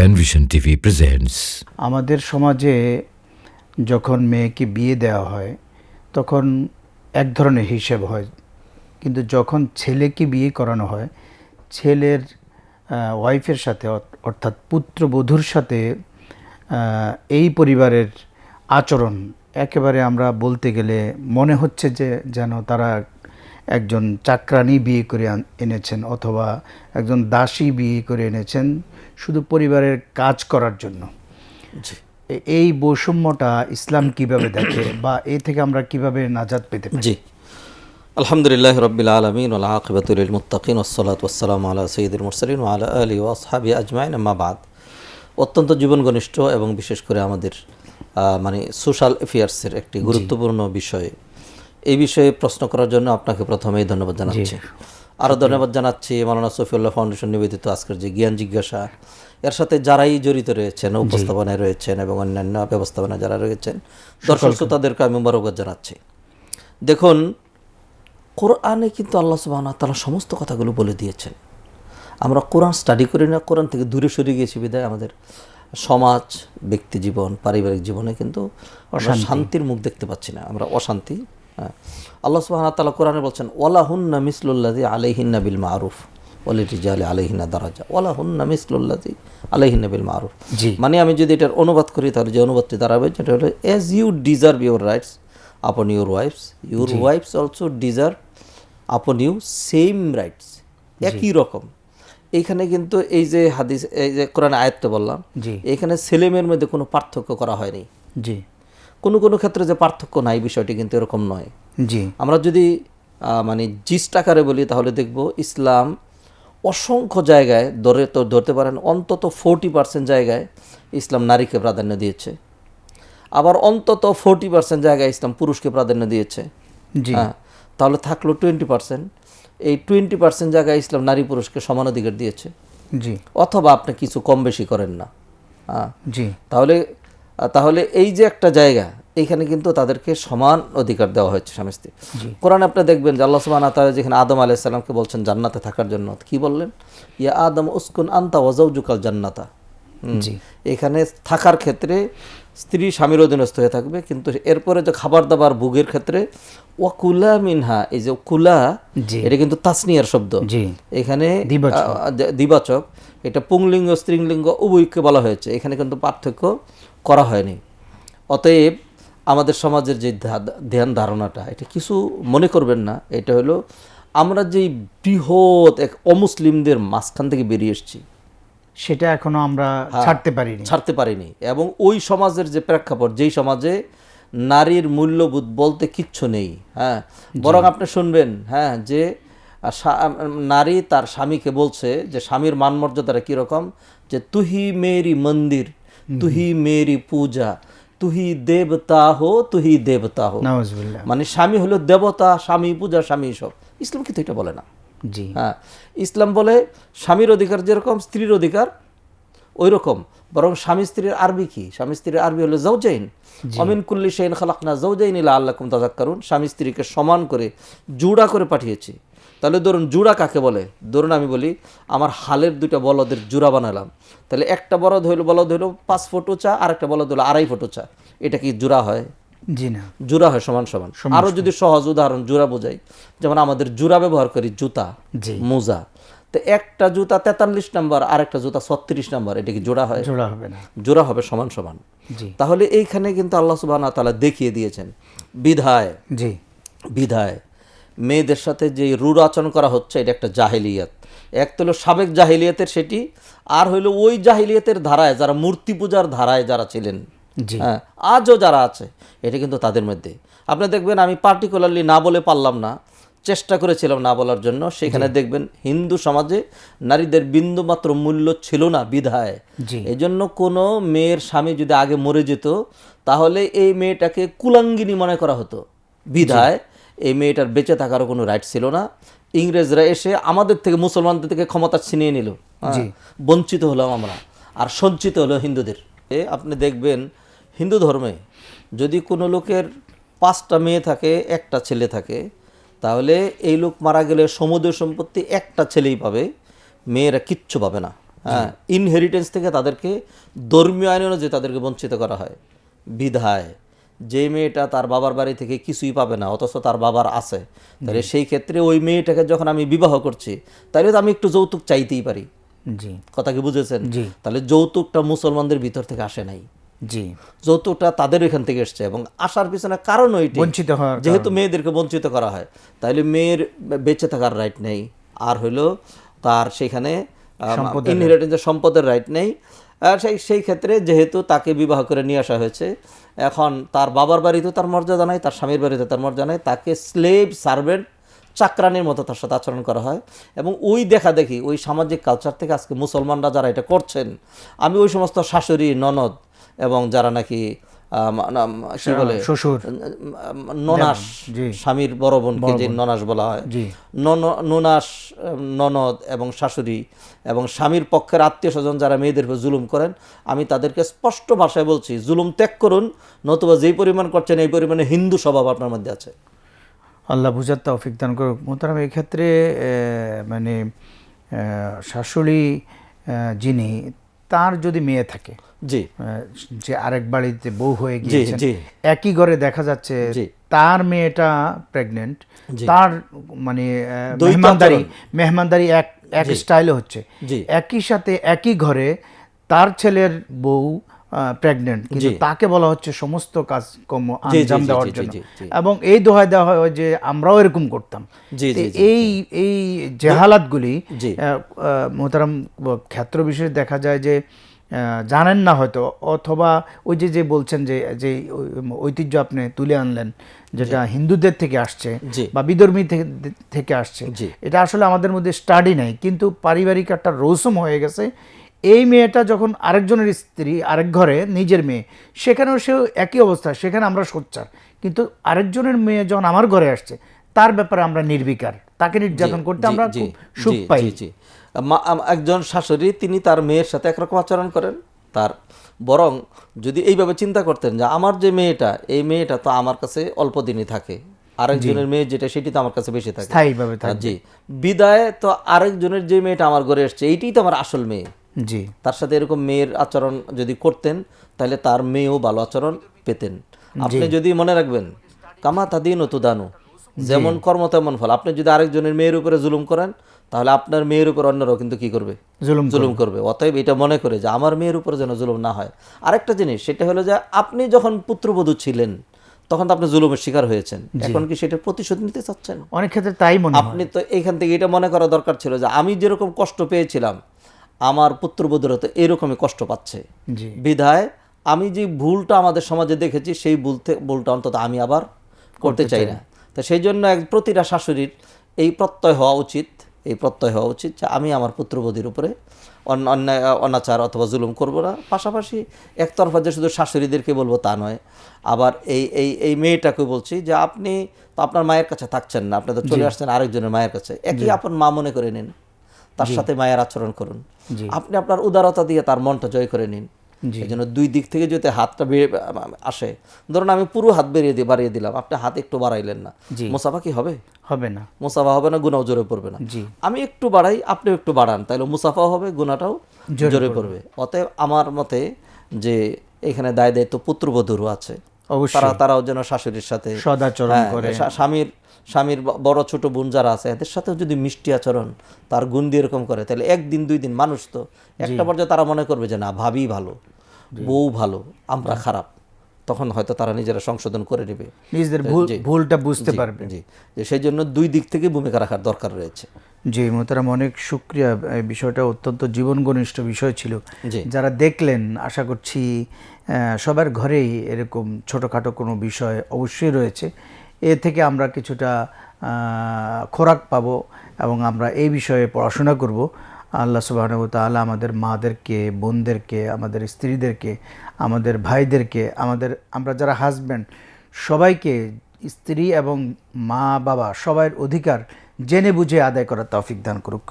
Panvision TV presents আমাদের সমাজে যখন মেয়েকে বিয়ে দেওয়া হয়, তখন এক ধরনের হিসেব হয়। কিন্তু যখন ছেলেকে বিয়ে করানো হয়, ছেলের ওয়াইফের সাথে অর- অর্থাৎ পুত্রবধূর সাথে এই পরিবারের আচরণ একেবারে আমরা বলতে গেলে মনে হচ্ছে যে যেন তারা একজন চাকরানি বিয়ে করে এনেছেন অথবা একজন দাসী বিয়ে করে এনেছেন। শুধু পরিবারের কাজ করার জন্য। এই বৈষম্যটা ইসলাম কীভাবে দেখে বা এ থেকে আমরা কীভাবে নাজাত পেতে পারি? জি। আলহামদুলিল্লাহ রবিল আলমিন ওলা আকিবাতুল মুত্তাকিন ওসলাত ওসালাম আলা সঈদুল মুরসলিন আলা আলী ওয়াসহাবি আজমাইন আম্মাবাদ অত্যন্ত জীবন ঘনিষ্ঠ এবং বিশেষ করে আমাদের মানে সোশ্যাল অ্যাফেয়ার্সের একটি গুরুত্বপূর্ণ বিষয়। এই বিষয়ে প্রশ্ন করার জন্য আপনাকে প্রথমেই ধন্যবাদ জানাচ্ছি। আরও ধন্যবাদ জানাচ্ছি মালানা সফিউল্লাহ ফাউন্ডেশন নিবেদিত আজকের যে জ্ঞান জিজ্ঞাসা। এর সাথে যারাই জড়িত রয়েছেন উপস্থাপনায় রয়েছেন এবং অন্যান্য ব্যবস্থাপনায় যারা রয়েছেন দর্শক শ্রোতাদেরকে আমি মোবারকবাদ জানাচ্ছি। দেখুন কোরআনে কিন্তু আল্লাহ সুবাহ তালা সমস্ত কথাগুলো বলে দিয়েছেন। আমরা কোরআন স্টাডি করি না কোরআন থেকে দূরে সরে গিয়েছি বিদায়। আমাদের সমাজ ব্যক্তি জীবন পারিবারিক জীবনে কিন্তু শান্তির মুখ দেখতে পাচ্ছি না। আমরা অশান্তি হ্যাঁ। আল্লাহ সুবাহ তালা কোরআনে বলছেন ওলা হুন্না মিসলুল্লাদি আলাইহিন্না বিল মারুফ ওলি রিজালে আলাইহিনা দারাজা। ওলা হুন্না মিসলুল্লাদি আলাইহিন্না বিল মারুফ। জি। মানে আমি যদি এটার অনুবাদ করি তাহলে যে অনুবাদটি দাঁড়াবে যেটা হলো as you deserve your rights upon your wives your wives also deserve upon you same rights একই রকম। এইখানে কিন্তু এই যে হাদিস এই যে কোরআন আয়াতটা বললাম জি। এখানে ছেলে মেয়ের মধ্যে কোনো পার্থক্য করা হয়নি। জি। কোনো কোনো ক্ষেত্রে যে পার্থক্য নাই বিষয়টি কিন্তু এরকম নয়। জি। আমরা যদি মানে জিস্ট আকারে বলি তাহলে দেখব ইসলাম অসংখ্য জায়গায় ধরে তো ধরতে পারেন অন্তত ফোরটি পার্সেন্ট জায়গায় ইসলাম নারীকে প্রাধান্য দিয়েছে। আবার অন্তত ফোরটি পার্সেন্ট জায়গায় ইসলাম পুরুষকে প্রাধান্য দিয়েছে। জি। হ্যাঁ তাহলে থাকল টোয়েন্টি পার্সেন্ট এই টোয়েন্টি পার্সেন্ট জায়গায় ইসলাম নারী পুরুষকে সমান অধিকার দিয়েছে। জি। অথবা আপনি কিছু কম বেশি করেন না। হ্যাঁ জি। তাহলে তাহলে এই যে একটা জায়গা এইখানে কিন্তু তাদেরকে সমান অধিকার দেওয়া হয়েছে স্বামী স্ত্রী। কোরআন আপনি দেখবেন যে আল্লাহ সুবাহ তারা যেখানে আদম আলাইসালামকে সালামকে বলছেন জান্নাতে থাকার জন্য কি বললেন? ইয়া আদম উস্কুন আন্তা ওয়াজাউজুকাল জান্নাতা। জি। এখানে থাকার ক্ষেত্রে স্ত্রী স্বামীর অধীনস্থ হয়ে থাকবে কিন্তু এরপরে যে খাবার দাবার ভোগের ক্ষেত্রে ওয়াকুলা মিনহা এই যে কুলা। এটা কিন্তু তাসনিয়ার শব্দ। জি। এখানে দ্বিবাচক। আহ, দে- দ্বিবাচক। এটা পুংলিঙ্গ স্ত্রীলিঙ্গ উভয়কে বলা হয়েছে। এখানে কিন্তু পার্থক্য করা হয়নি। অতএব আমাদের সমাজের যে ধ্যান ধারণাটা এটা কিছু মনে করবেন না। এটা হলো আমরা যেই বৃহৎ এক অমুসলিমদের মাঝখান থেকে বেরিয়ে এসেছি সেটা এখনও আমরা হ্যাঁ। ছাড়তে পারিনি। ছাড়তে পারিনি। এবং ওই সমাজের যে প্রেক্ষাপট যেই সমাজে নারীর মূল্যবোধ বলতে কিচ্ছু নেই হ্যাঁ? বরং আপনি শুনবেন হ্যাঁ যে নারী তার স্বামীকে বলছে যে স্বামীর মান মর্যাদাটা কীরকম যে তুহি মেরি মন্দির তুহি মেরি পূজা তুহি দেবতা হো তুহি দেবতা হো। মানে স্বামী হলো দেবতা স্বামী পূজা স্বামী সব। ইসলাম কিন্তু এটা বলে না। জি। হ্যাঁ ইসলাম বলে স্বামীর অধিকার যেরকম স্ত্রীর অধিকার ওই রকম বরং স্বামী স্ত্রীর আরবি কি? স্বামী স্ত্রীর আরবি হলো জৌজাইন অমিন কুল্লি শাইন খালাকনা জৌজাইন ইলা আল্লাহ আল্লাকুম তাজাক্কারুন স্বামী স্ত্রীকে সমান করে জুড়া করে পাঠিয়েছি। তাহলে ধরুন জুড়া কাকে বলে? ধরুন আমি বলি আমার হালের দুইটা বলদের জুড়া বানালাম। তাহলে একটা বলদ হইল বলদ হইল পাঁচ ফুট উঁচা আর একটা বলদ হলো আড়াই ফুট উঁচা এটা কি জুড়া হয়? জি না। জোড়া হয় সমান সমান। আরও যদি সহজ উদাহরণ জোড়া বোঝাই যেমন আমাদের জোড়া ব্যবহার করি জুতা। মোজা। তো একটা জুতা তেতাল্লিশ নাম্বার আর একটা জুতা ছত্রিশ নাম্বার এটা কি জোড়া হয়? জোড়া হবে না। জোড়া হবে সমান সমান। জি। তাহলে এইখানে কিন্তু আল্লাহ সুবাহ তালা দেখিয়ে দিয়েছেন বিধায় জি। বিধায় মেয়েদের সাথে যে রূঢ় আচরণ করা হচ্ছে এটা একটা জাহিলিয়াত। এক তো হলো সাবেক জাহিলিয়াতের সেটি আর হইল ওই জাহিলিয়াতের ধারায় যারা মূর্তি পূজার ধারায় যারা ছিলেন হ্যাঁ আজও যারা আছে এটা কিন্তু তাদের মধ্যে। আপনি দেখবেন আমি পার্টিকুলারলি না বলে পারলাম না চেষ্টা করেছিলাম না বলার জন্য। সেখানে দেখবেন হিন্দু সমাজে নারীদের বিন্দুমাত্র মূল্য ছিল না বিধায়। এই জন্য কোনো মেয়ের স্বামী যদি আগে মরে যেত তাহলে এই মেয়েটাকে কুলাঙ্গিনী মনে করা হতো। বিধায় এই মেয়েটার বেঁচে থাকারও কোনো রাইট ছিল না। ইংরেজরা এসে আমাদের থেকে মুসলমানদের থেকে ক্ষমতা ছিনিয়ে নিল। হ্যাঁ, বঞ্চিত হলাম আমরা। আর সঞ্চিত হলো হিন্দুদের। এ আপনি দেখবেন হিন্দু ধর্মে যদি কোনো লোকের পাঁচটা মেয়ে থাকে একটা ছেলে থাকে তাহলে এই লোক মারা গেলে সমুদ্র সম্পত্তি একটা ছেলেই পাবে মেয়েরা কিচ্ছু পাবে না। হ্যাঁ ইনহেরিটেন্স থেকে তাদেরকে ধর্মীয় আইন অনুযায়ী তাদেরকে বঞ্চিত করা হয়। বিধায় যে মেয়েটা তার বাবার বাড়ি থেকে কিছুই পাবে না অথচ তার বাবার আছে। তাহলে সেই ক্ষেত্রে ওই মেয়েটাকে যখন আমি বিবাহ করছি তাহলে তো আমি একটু যৌতুক চাইতেই পারি। জি। কথা কি বুঝেছেন? জি। তাহলে যৌতুকটা মুসলমানদের ভিতর থেকে আসে নাই। জি। যৌতুকটা তাদের এখান থেকে এসছে এবং আসার পিছনে কারণ ওইটি। বঞ্চিত হওয়ার যেহেতু মেয়েদেরকে বঞ্চিত করা হয় তাহলে মেয়ের বেঁচে থাকার রাইট নেই। আর হলো তার সেখানে ইনহেরিটেন্সের সম্পদের রাইট নেই। সেই সেই ক্ষেত্রে যেহেতু তাকে বিবাহ করে নিয়ে আসা হয়েছে এখন তার বাবার বাড়িতেও তার মর্যাদা নাই তার স্বামীর বাড়িতে তার মর্যাদা নাই তাকে স্লেভ সার্ভেন্ট চাকরানির মতো তার সাথে আচরণ করা হয়। এবং ওই দেখা দেখি ওই সামাজিক কালচার থেকে আজকে মুসলমানরা যারা এটা করছেন আমি ওই সমস্ত শাশুড়ি ননদ এবং যারা নাকি কি বলে? শ্বশুর। ননাস স্বামীর বড় বোনকে যে ননাস বলা হয়। ননাস ননদ এবং শাশুড়ি এবং স্বামীর পক্ষের আত্মীয় স্বজন যারা মেয়েদের উপর জুলুম করেন আমি তাদেরকে স্পষ্ট ভাষায় বলছি জুলুম ত্যাগ করুন নতুবা যেই পরিমাণ করছেন এই পরিমাণে হিন্দু স্বভাব আপনার মধ্যে আছে। আল্লাহ বুঝার তৌফিক দান করুক। মোহতারাম এক্ষেত্রে মানে শাশুড়ি যিনি তার যদি মেয়ে থাকে জি। যে আরেক বাড়িতে বউ হয়ে জি একই ঘরে দেখা যাচ্ছে তার মেয়েটা প্রেগনেন্ট তার মানে মেহমানদারি মেহমানদারি এক এক স্টাইলে হচ্ছে। একই সাথে একই ঘরে তার ছেলের বউ প্রেগনেন্ট কিন্তু তাকে বলা হচ্ছে সমস্ত কাজকর্ম জি, জি, আঞ্জাম দেওয়ার জন্য। এবং এই দোহায় দেওয়া হয় যে আমরাও এরকম করতাম। এই এই জেহালাতগুলি মোহতারাম ক্ষেত্র বিশেষে দেখা যায় যে জানেন না হয়তো অথবা ওই যে যে বলছেন যে যে ঐতিহ্য আপনি তুলে আনলেন যেটা হিন্দুদের থেকে আসছে বা বিধর্মী থেকে আসছে এটা আসলে আমাদের মধ্যে স্টাডি নাই। কিন্তু পারিবারিক একটা রৌসম হয়ে গেছে এই মেয়েটা যখন আরেকজনের স্ত্রী আরেক ঘরে নিজের মেয়ে সেখানেও সে একই অবস্থা সেখানে আমরা সোচ্চার। কিন্তু আরেকজনের মেয়ে যখন আমার ঘরে আসছে তার ব্যাপারে আমরা নির্বিকার। তাকে নির্যাতন করতে আমরা সুখ পাই। একজন শাশুড়ি তিনি তার মেয়ের সাথে একরকম আচরণ করেন তার বরং যদি এইভাবে চিন্তা করতেন যে আমার যে মেয়েটা এই মেয়েটা তো আমার কাছে অল্প দিনই থাকে। আরেকজনের মেয়ে যেটা সেটি তো আমার কাছে বেশি থাকে। স্থায়ীভাবে থাকে জি বিদায় তো আরেকজনের যে মেয়েটা আমার ঘরে এসছে এইটাই তো আমার আসল মেয়ে। জি। তার সাথে এরকম মেয়ের আচরণ যদি করতেন তাহলে তার মেয়েও ভালো আচরণ পেতেন। আপনি যদি মনে রাখবেন কামা তাদিন ও তুদানু যেমন কর্ম তেমন ফল। আপনি যদি আরেকজনের মেয়ের উপরে জুলুম করেন তাহলে আপনার মেয়ের উপর অন্যরাও কিন্তু কি করবে? জুলুম জুলুম করবে। অতএব এটা মনে করে যে আমার মেয়ের উপর যেন জুলুম না হয়। আরেকটা জিনিস সেটা হলো যে আপনি যখন পুত্রবধূ ছিলেন তখন তো আপনি জুলুমের শিকার হয়েছেন। এখন কি সেটার প্রতিশোধ নিতে চাচ্ছেন? অনেক ক্ষেত্রে তাই মনে হয়। আপনি তো এইখান থেকে এটা মনে করা দরকার ছিল যে আমি যেরকম কষ্ট পেয়েছিলাম আমার পুত্রবধূরা তো এরকমই কষ্ট পাচ্ছে। বিধায় আমি যে ভুলটা আমাদের সমাজে দেখেছি সেই ভুল থেকে ভুলটা অন্তত আমি আবার করতে চাই না। তো সেই জন্য এক প্রতিটা শাশুড়ির এই প্রত্যয় হওয়া উচিত এই প্রত্যয় হওয়া উচিত যে আমি আমার পুত্রবধূর উপরে অন্য অন্যায় অনাচার অথবা জুলুম করব না। পাশাপাশি একতরফা যে শুধু শাশুড়িদেরকে বলব তা নয় আবার এই এই এই মেয়েটাকে বলছি যে আপনি তো আপনার মায়ের কাছে থাকছেন না আপনি তো চলে আসছেন আরেকজনের মায়ের কাছে। একই আপন মা মনে করে নিন। তার সাথে মায়ের আচরণ করুন। আপনি আপনার উদারতা দিয়ে তার মনটা জয় করে নিন। এই জন্য দুই দিক থেকে যদি হাতটা আসে ধরুন আমি পুরো হাত বেরিয়ে দিয়ে বাড়িয়ে দিলাম আপনি হাত একটু বাড়াইলেন না। মোসাফা কি হবে? হবে না। মুসাফা হবে না গুনাও জোরে পড়বে না। জি। আমি একটু বাড়াই আপনি একটু বাড়ান তাহলে মুসাফাও হবে গুনাটাও জোরে পড়বে। অতএব আমার মতে যে এখানে দায় দায়িত্ব পুত্রবধূরও আছে। অবশ্যই। তারা তারাও যেন শাশুড়ির সাথে সদাচরণ হ্যাঁ, করে। স্বামীর স্বামীর বড় ছোট বোন যারা আছে এদের সাথেও যদি মিষ্টি আচরণ তার গুণ দিয়ে এরকম করে তাহলে একদিন দুই দিন মানুষ তো একটা পর্যায়ে তারা মনে করবে যে না ভাবি ভালো বউ ভালো আমরা খারাপ। তখন হয়তো তারা নিজেরা সংশোধন করে নেবে। নিজেদের ভুল ভুলটা বুঝতে পারবে। জি। যে সেই জন্য দুই দিক থেকে ভূমিকা রাখার দরকার রয়েছে। জি মোহতারাম অনেক শুক্রিয়া। এই বিষয়টা অত্যন্ত জীবন ঘনিষ্ঠ বিষয় ছিল। যারা দেখলেন আশা করছি সবার ঘরেই এরকম ছোটোখাটো কোনো বিষয় অবশ্যই রয়েছে। এ থেকে আমরা কিছুটা খোরাক পাব এবং আমরা এই বিষয়ে পড়াশোনা করব। আল্লাহ সুবাহ তালা আমাদের মাদেরকে, বোনদেরকে, আমাদের স্ত্রীদেরকে, আমাদের ভাইদেরকে, আমাদের, আমরা যারা হাজব্যান্ড সবাইকে স্ত্রী এবং মা বাবা সবার অধিকার জেনে বুঝে আদায় করার তৌফিক দান করুক।